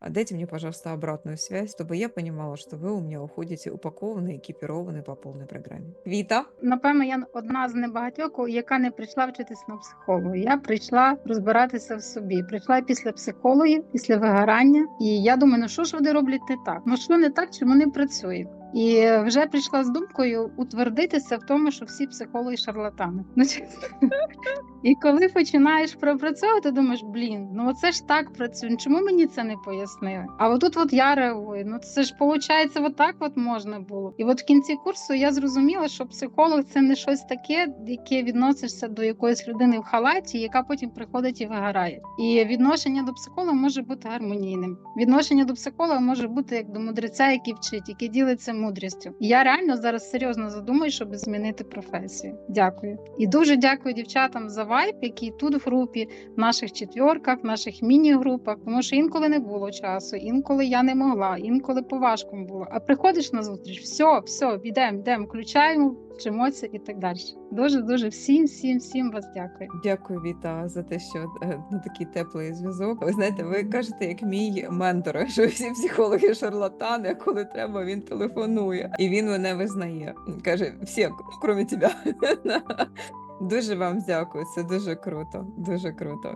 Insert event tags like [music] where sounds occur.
А дайте мне, пожалуйста, обратную связь, чтобы я понимала, что вы у меня уходите упакованный, экипированный по полной программе. Віта, Напевно, я одна з небагатьох, яка не прийшла вчитись на психолога. Я прийшла розбиратися в собі. Прийшла після психологів, після вигорання. І я думаю, ну що ж вони роблять не так? Ну що не так, чому не працюють? І вже прийшла з думкою утвердитися в тому, що всі психологи шарлатани. Ну чесно. і коли починаєш пропрацьовувати, думаєш, блін, ну оце ж так працює. Чому мені це не пояснили? А отут от я реагую. Ну це ж виходить, отак от можна було. І от в кінці курсу я зрозуміла, що психолог це не щось таке, яке відносишся до якоїсь людини в халаті, яка потім приходить і вигорає. І відношення до психолога може бути гармонійним. Відношення до психолога може бути як до мудреця, який вчить, який ділиться мудрістю. І я реально зараз серйозно задумаю, щоб змінити професію. Дякую. І дуже дякую дівчатам за вайб, який тут в групі, в наших четвірках, в наших міні-групах, тому що інколи не було часу, інколи я не могла, інколи поважко було. А приходиш на зустріч, все, все, йдемо, йдемо, включаємо, вчимося і так далі. Дуже дуже всім, всім, всім вас дякую. дякую, Віта, за те, що е, ну, такий теплий зв'язок. Ви знаєте, ви кажете, як мій ментор, [laughs] що всі психологи шарлатани, а коли треба, він телефонує і він мене визнає. Каже, всі, крім тебе. [laughs] Дуже вам дякую, це дуже круто, дуже круто.